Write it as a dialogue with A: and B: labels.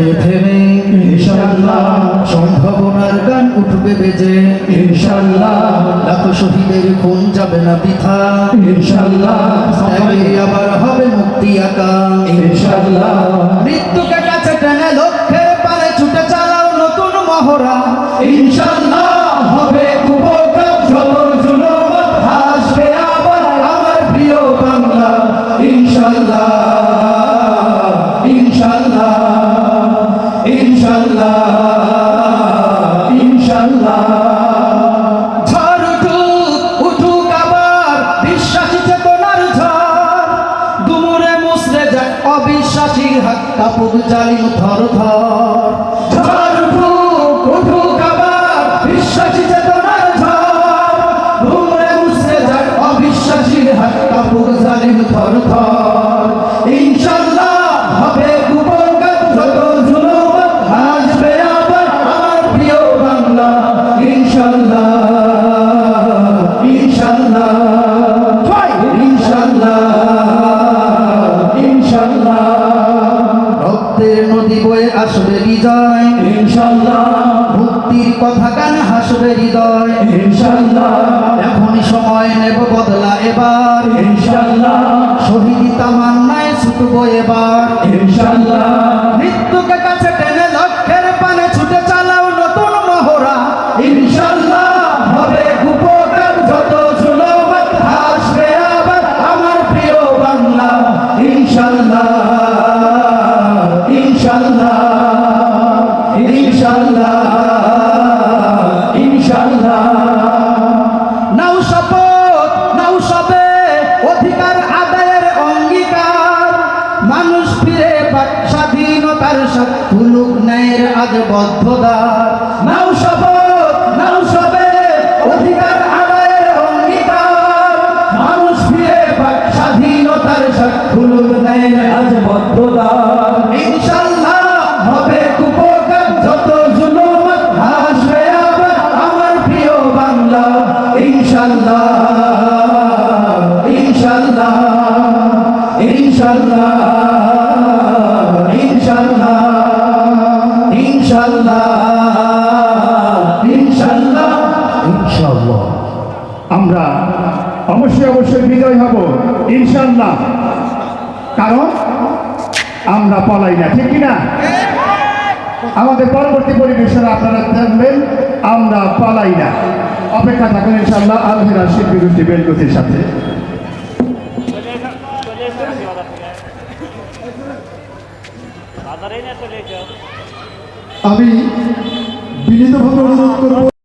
A: থেমে সম্ভাবনার গান উঠবে বেজে।
B: ইনশাআল্লাহ
A: লাখ শহীদের খুন যাবে না বৃথা।
B: ইনশাআল্লাহ
A: ত্যাগে আবার হবে মুক্তি আকা
B: ইনশাআল্লাহ
A: মৃত্যুকে কাছে টেনে লক্ষ্যের পারে ছুটে চালাও নতুন মহড়া।
B: ইনশাআল্লাহ হবে কুপকার যত জুলুম হাসবে আবার আমার প্রিয় বাংলা ইনশাআল্লাহ ইনশাআল্লাহ ইনশাআল্লাহ ইনশাআল্লাহ
A: ঝড় উঠুক উঠুক আবার বিশ্বাসী চেতনার ঝড়। দুমুরে মুসরে যাক অবিশ্বাসীর হাত,
B: কাপুর জালিম থর থর। ইনশাআল্লাহ। ইনশাআল্লাহ
A: রক্তের নদী বয়ে আসবে বিজয়
B: ইনশাআল্লাহ।
A: মুক্তির কথা গান হাসবে হৃদয়।
B: ইনশাআল্লাহ।
A: এখনই সময় নেব বদলা এবার।
B: ইনশাআল্লাহ।
A: শহীদ তামান্নায় ছুটবো এবার।
B: ইনশাআল্লাহ।
A: মৃত্যুকে কাছে টেনে লক্ষ্যের পানে ছুটে চালাও নতুন মহড়া।
B: ইনশাআল্লাহ। হবে কুপকার যত
A: মানুষ ফিরে স্বাধীনতার সাক্ষুলুক ন্যায়ের আজ বদ্ধদার
B: বাংলা ইনশাআল্লাহ ইনশাআল্লাহ ইনশাআল্লাহ ইনশাআল্লাহ ইনশাআল্লাহ। ইনশাআল্লাহ।
C: ইনশাআল্লাহ আমরা অবশ্যই অবশ্যই বিজয় হব ইনশাআল্লাহ। কারণ আমরা পলাই না ঠিক কিনা? আমাদের পরবর্তী পরিবেশনা আপনারা জানবেন আমরা পালাই না। অপেক্ষা থাকুন ইনশাআল্লাহ আলহেরা শিল্পী গোষ্ঠী বেলগতির সাথে।
D: আমি বিনীতভাবে অনুরোধ করব